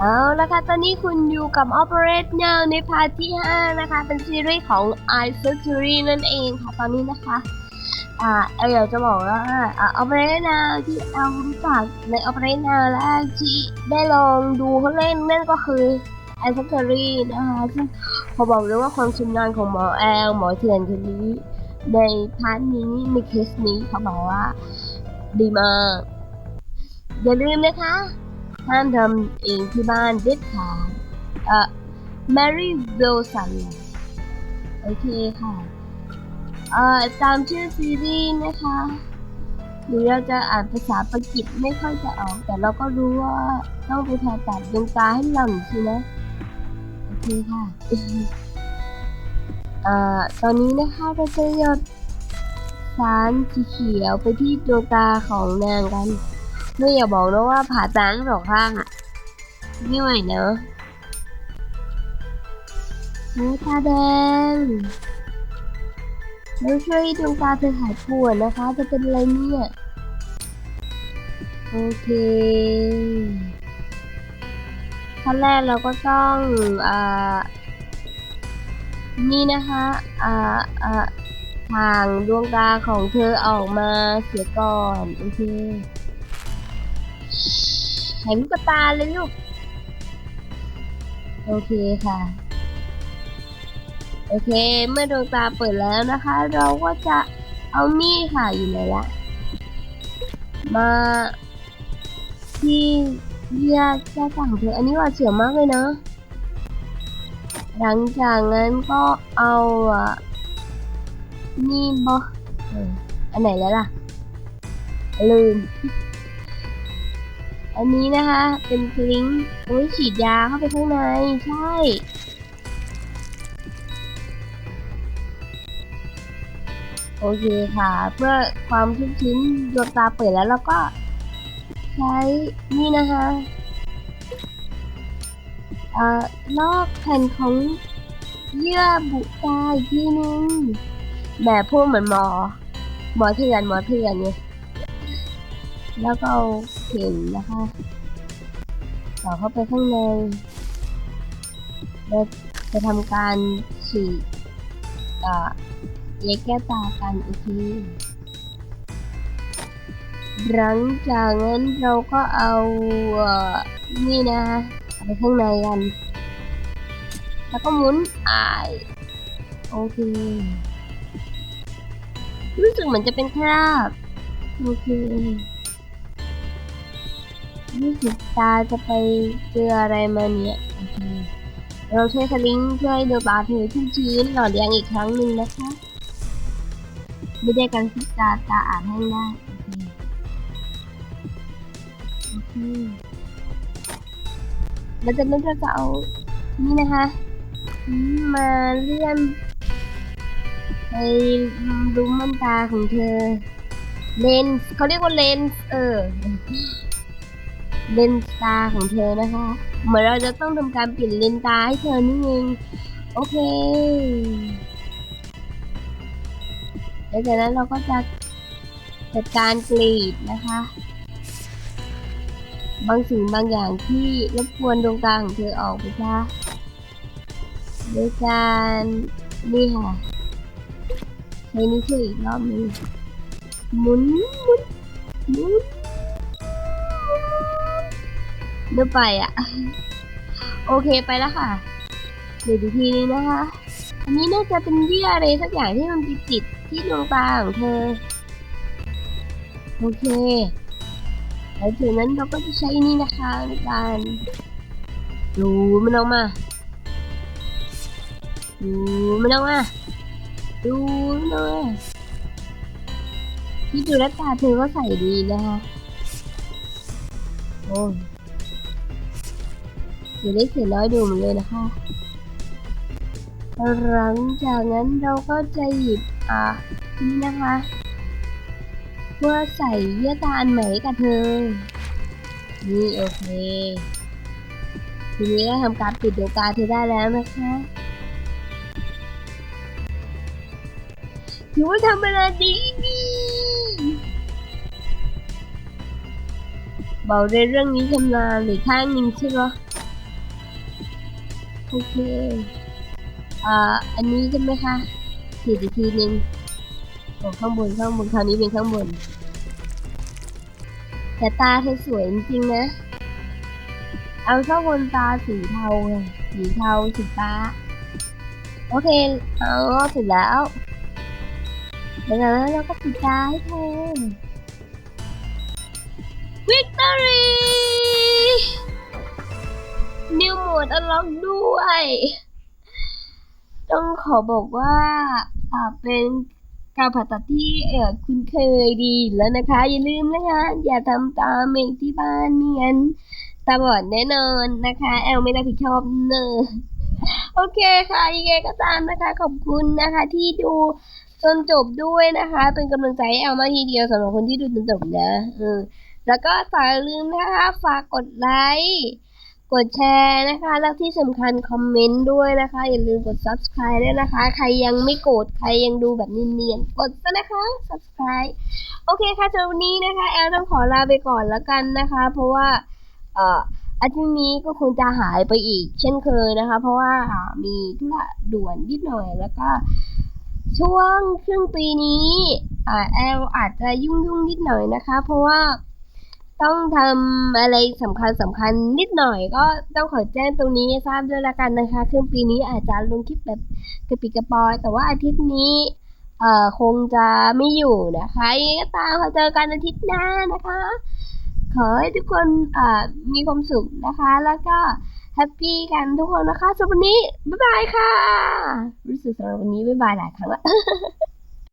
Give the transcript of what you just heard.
เอาละค่ะ ตอนนี้คุณอยู่กับ Operate Now ในพาร์ทที่ 5 นะคะ เป็นซีรีส์ของ i Surgery นั่นเองค่ะ ตอนนี้นะคะ อ่าเอออยากจะบอกว่าอ่า Operate Now ที่เรารู้จักใน Operate Now แรกที่ได้ลองดูเขาเล่นนั่นก็คือ i Surgery นะคะซึ่งขอบอกเลยว่าความชำนาญของหมอแอลหมอเถื่อนคนนี้ ในพาร์ทนี้ในเคสนี้เขาบอกว่า ดีมาก อย่าลืมนะคะ ห้ามทำเองที่บ้านเด็ดขาดเอ่อ Mary Wilson โอเคค่ะ เอ่อ ตามชื่อซีรีส์นะคะหรือเราจะอ่านภาษาปากีสไม่ค่อยจะออก แต่เราก็รู้ว่าต้องไปผ่าตัดดวงตาให้หล่ำสินะ โอเคค่ะ เอ่อ ตอนนี้นะคะเราจะหยดสารสีเขียวไปที่ดวงตาของนางกัน ไม่อย่าบอกนะว่าผ่าตาทั้งสองข้างอะ ไม่ไหวเนอะเนื้อตาแดงแล้วช่วยดวงตาเธอหายปวดนะคะ จะเป็นอะไรเนี่ย โอเคขั้นแรกเราก็ต้อง อ่า นี่นะคะ อ่า อ่าทางดวงตาของเธอออกมาเสียก่อน โอเค เห็นลูกตาเลยลูก โอเคค่ะ โอเค เมื่อดวงตาเปิดแล้วนะคะ เราก็จะเอามีดค่ะอยู่ไหนละ มาที่เรียกแก้ต่างเธออันนี้ว่าเสียวมากเลยเนะ หลังจากนั้นก็เอาอะนี่บอเอออันไหนแล้วล่ะ ลืม อันนี้นะคะ เป็นคลิงโอ้ยฉีดยาเข้าไปข้างในใช่โอเคค่ะ เพื่อความชุ่มชื้นดวงตาเปิดแล้วเราก็ ใช้นี่นะคะเอ่อลอกแผ่นของเยื่อบุตาอีกทีนึงแบบพูดเหมือนหมอ หมอเถื่อนหมอเถื่อนเนี่ยแล้วก็ เข็มนะคะต่อเข้าไปข้างในแล้วจะทำการฉีดอ่าเย็แก้ตากันอีกทีหลังจากนั้นเราก็เอาอนี่นะเอาไปข้างในกัน แล้วก็หมุนอายโอเค รู้สึกเหมือนจะเป็นคราบโอเค รู้สึกตาจะไปเจออะไรมาเนี่ยเราใช้สลิงช่วยดูตาเธอชุ่มชื้นหล่อเลี้ยงอีกครั้งหนึ่งนะคะ ไม่ได้การที่ตาตาอ่านให้ได้โอเคโอเคแล้วจากนั้นเราจะเอานี่นะคะ มาเลื่อนไปดูมันตาของเธอ เลนเขาเรียกว่าเลนเออ เลนตาของเธอนะคะ เหมือนเราจะต้องทำการเปลี่ยนเลนตาให้เธอนี่เองโอเคแล้วจากนั้นเราก็จะจัดการกรีดนะคะ บางสิ่งบางอย่างที่รบกวนดวงตาของเธอออกไปซะโดยการนี่ค่ะใช้นิ้วช่วยอีกรอบหนึงหมุนหมุนหมุน เดินไปอะ โอเคไปแล้วค่ะ เดี๋ยวดูทีนี้นะคะ อันนี้น่าจะเป็นเยื่ออะไรสักอย่างที่มันไปติดที่ดวงตาของเธอ โอเคหลังจากนั้นเราก็จะใช้นี่นะคะในการดูมันออกมา ดูมันออกมา ดูมันออกมาที่ดูแลตาเธอก็ใส่ดีนะคะโอ้ ยเสีเล็กเสียน้อยดูเหมือนเลยนะคะ หลังจากนั้นเราก็จะหยิบอ่านี่นะคะเพื่อใส่เยื่อตาอันใหม่กับเธอ นี่โอเค ทีนี้ก็ทำการปิดดวงตาเธอได้แล้วนะคะถือว่าทำเวลาดีดีเบาในเรื่องนี้ชำนาญหรือข้างนึงใช่ไหม อเคอ่าอันนี้ใช่ไหมคะขีดอีกทีหนึ่งโอ้ข้างบนข้างบนคราวนี้เป็นข้างบน แต่ตาเธอสวยจริงนะ เอาชอบนตาสีเทาสีเทาสีฟ้า โอเคเอาเสร็จแล้วเดี๋ยวเราก็ปิดตาให้เธอวิ นิวโหมดอล็อกด้วย ต้องขอบอกว่า อ่าเป็นการผ่าตัดที่เออคุณเคยดีแล้วนะคะ อย่าลืมนะคะ อย่าทำตามเองที่บ้านเมียนตาบอดแน่นอนนะคะ แอลไม่รับผิดชอบเนอะโอเคค่ะยังไงก็ตามนะคะ ขอบคุณนะคะ ที่ดูจนจบด้วยนะคะ เป็นกำลังใจให้แอลมาทีเดียวสำหรับคนที่ดูจนจบนะเออแล้วก็ฝากอย่าลืมนะคะ ฝากกดไลค์ กดแชร์นะคะ แล้วที่สำคัญคอมเมนต์ด้วยนะคะ อย่าลืมกด subscribe ด้วยนะคะ ใครยังไม่กด ใครยังดูแบบเนียนๆ กดซะนะคะ subscribe โอเคค่ะสำหรับวันนี้นะคะ แอลต้องขอลาไปก่อนแล้วกันนะคะ เพราะว่าเอ่ออาทิตย์นี้ก็คงจะหายไปอีก เช่นเคยนะคะ เพราะว่ามีธุระด่วนนิดหน่อยแล้วก็ช่วงครึ่งปีนี้อแอลอาจจะยุ่งยุ่งๆนิดหน่อยนะคะ เพราะว่า ต้องทำอะไรสำคัญสำคัญนิดหน่อยก็ต้องขอแจ้งตรงนี้ทราบด้วยละกันนะคะครึ่งปีนี้อาจจะลงคลิปแบบกระปิกระปอย แต่ว่าอาทิตย์นี้เอ่อคงจะไม่อยู่นะคะยังไงก็ตามค่ะเจอกันอาทิตย์หน้านะคะ ขอให้ทุกคนอ่ามีความสุขนะคะ แล้วก็แฮปปี้กันทุกคนนะคะสำหรับวันนี้ บ๊ายบายค่ะ รู้สึกสำหรับวันนี้บ๊ายบายหลายครั้งละ